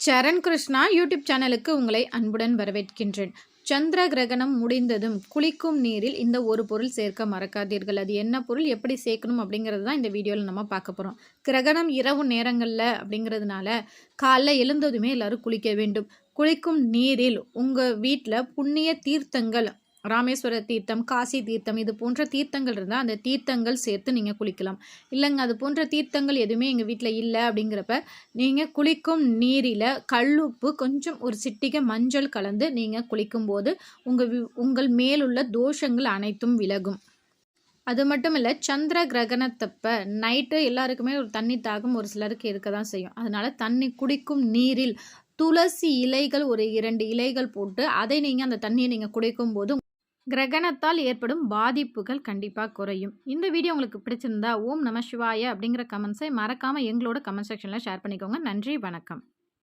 சரண் Krishna YouTube சேனலுக்கு உங்களை அன்புடன் வரவேற்கின்றேன். சந்திர கிரகணம் முடிந்ததும் குளிக்கும் நீரில் இந்த ஒரு பொருள் சேர்க்க மறக்காதீர்கள். அது என்ன பொருள் எப்படி சேர்க்கணும் அப்படிங்கிறது தான் இந்த வீடியோவில் நம்ம பார்க்க போகிறோம் கிரகணம் இரவு நேரங்களில் அப்படிங்கிறதுனால காலைல எழுந்ததுமே எல்லோரும் குளிக்க வேண்டும். குளிக்கும் நீரில் உங்கள் வீட்டில் புண்ணிய தீர்த்தங்கள் ராமேஸ்வர தீர்த்தம் காசி தீர்த்தம் இது போன்ற தீர்த்தங்கள் இருந்தால் அந்த தீர்த்தங்கள் சேர்த்து நீங்கள் குளிக்கலாம். இல்லைங்க அது போன்ற தீர்த்தங்கள் எதுவுமே எங்கள் வீட்டில் இல்லை அப்படிங்கிறப்ப நீங்கள் குளிக்கும் நீரில் கல்லுப்பு கொஞ்சம் ஒரு சிட்டிகை மஞ்சள் கலந்து நீங்கள் குளிக்கும்போது உங்கள் உங்கள் மேலுள்ள தோஷங்கள் அனைத்தும் விலகும். அது மட்டும் இல்லை சந்திர கிரகணத்தப்ப நைட்டு எல்லாருக்குமே ஒரு தண்ணி தாகம் ஒரு சிலருக்கு இருக்க தான் செய்யும். அதனால் தண்ணி குடிக்கும் நீரில் துளசி இலைகள் ஒரு இரண்டு இலைகள் போட்டு அதை நீங்கள் அந்த தண்ணியை நீங்கள் குடிக்கும்போது கிரகணத்தால் ஏற்படும் பாதிப்புகள் கண்டிப்பாக குறையும். இந்த வீடியோ உங்களுக்கு பிடிச்சிருந்தா ஓம் நம சிவாய அப்படிங்கிற கமெண்ட்ஸை மறக்காமல் எங்களோட கமெண்ட் செக்ஷனில் ஷேர் பண்ணிக்கோங்க. நன்றி வணக்கம்.